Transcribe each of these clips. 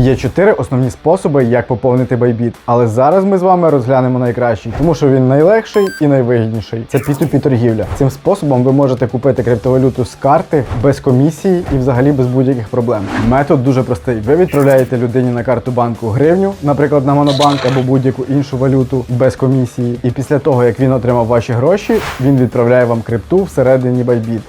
Є чотири основні способи, як поповнити Bybit, але зараз ми з вами розглянемо найкращий, тому що він найлегший і найвигідніший. Це P2P торгівля. Цим способом ви можете купити криптовалюту з карти без комісії і взагалі без будь-яких проблем. Метод дуже простий. Ви відправляєте людині на карту банку гривню, наприклад, на Монобанк або будь-яку іншу валюту без комісії. І після того, як він отримав ваші гроші, він відправляє вам крипту всередині Bybit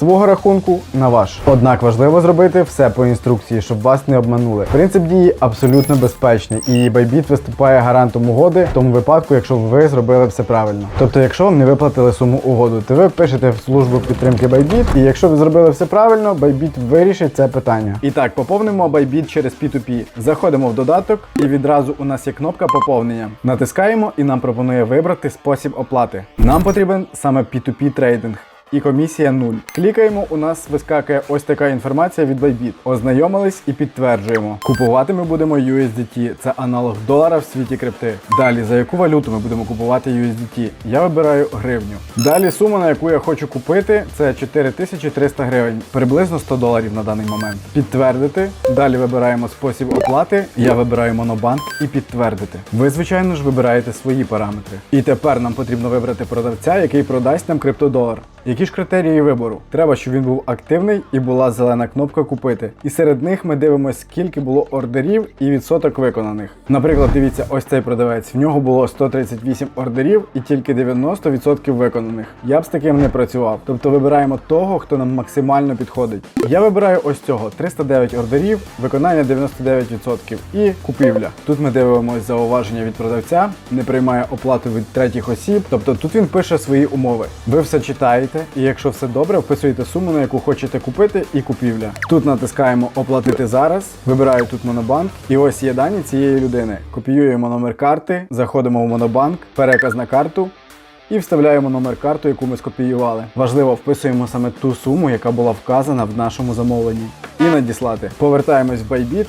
свого рахунку на ваш. Однак важливо зробити все по інструкції, щоб вас не обманули. Принцип дії абсолютно безпечний, і Bybit виступає гарантом угоди в тому випадку, якщо ви зробили все правильно. Тобто, якщо вам не виплатили суму угоду, то ви пишете в службу підтримки Bybit, і якщо ви зробили все правильно, Bybit вирішить це питання. І так, поповнимо Bybit через P2P. Заходимо в додаток, і відразу у нас є кнопка поповнення. Натискаємо, і нам пропонує вибрати спосіб оплати. Нам потрібен саме P2P трейдинг і комісія 0. Клікаємо, у нас вискакує ось така інформація від Bybit. Ознайомились і підтверджуємо. Купувати ми будемо USDT, це аналог долара в світі крипти. Далі, за яку валюту ми будемо купувати USDT? Я вибираю гривню. Далі сума, на яку я хочу купити, це 4300 гривень, приблизно 100 доларів на даний момент. Підтвердити. Далі вибираємо спосіб оплати. Я вибираю монобанк і підтвердити. Ви, звичайно ж, вибираєте свої параметри. І тепер нам потрібно вибрати продавця, який продасть нам криптодолар. Які ж критерії вибору? Треба, щоб він був активний і була зелена кнопка купити. І серед них ми дивимося, скільки було ордерів і відсоток виконаних. Наприклад, дивіться, ось цей продавець. В нього було 138 ордерів і тільки 90% виконаних. Я б з таким не працював. Тобто вибираємо того, хто нам максимально підходить. Я вибираю ось цього: 309 ордерів, виконання 99% і купівля. Тут ми дивимося зауваження від продавця, не приймає оплату від третіх осіб. Тобто тут він пише свої умови. Ви все читаєте, і якщо все добре, вписуєте суму, на яку хочете купити, і купівля. Тут натискаємо оплатити зараз. Вибираю тут монобанк, і ось є дані цієї людини. Копіюємо номер карти, заходимо в монобанк, переказ на карту. І вставляємо номер карту, яку ми скопіювали. Важливо, вписуємо саме ту суму, яка була вказана в нашому замовленні. І надіслати. Повертаємось в Bybit.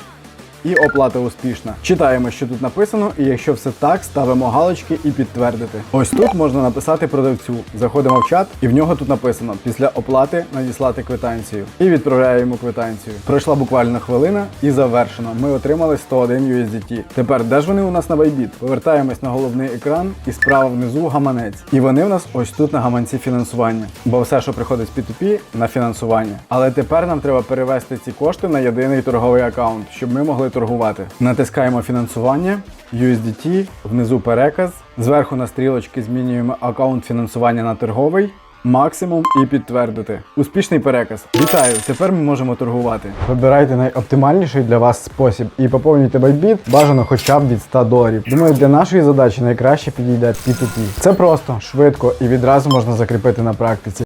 І оплата успішна. Читаємо, що тут написано, і якщо все так, ставимо галочки і підтвердити. Ось тут можна написати продавцю. Заходимо в чат, і в нього тут написано після оплати надіслати квитанцію. І відправляємо квитанцію. Пройшла буквально хвилина і завершено. Ми отримали 101 USDT. Тепер де ж вони у нас на Bybit? Повертаємось на головний екран і справа внизу гаманець. І вони в нас ось тут на гаманці фінансування. Бо все, що приходить з P2P, на фінансування. Але тепер нам треба перевести ці кошти на єдиний торговий аккаунт, щоб ми могли торгувати. Натискаємо фінансування, USDT, внизу переказ. Зверху на стрілочки змінюємо аккаунт фінансування на торговий. Максимум і підтвердити. Успішний переказ. Вітаю! Тепер ми можемо торгувати. Вибирайте найоптимальніший для вас спосіб і поповнюйте Bybit бажано хоча б від 100 доларів. Думаю, для нашої задачі найкраще підійде P2P. Це просто, швидко і відразу можна закріпити на практиці.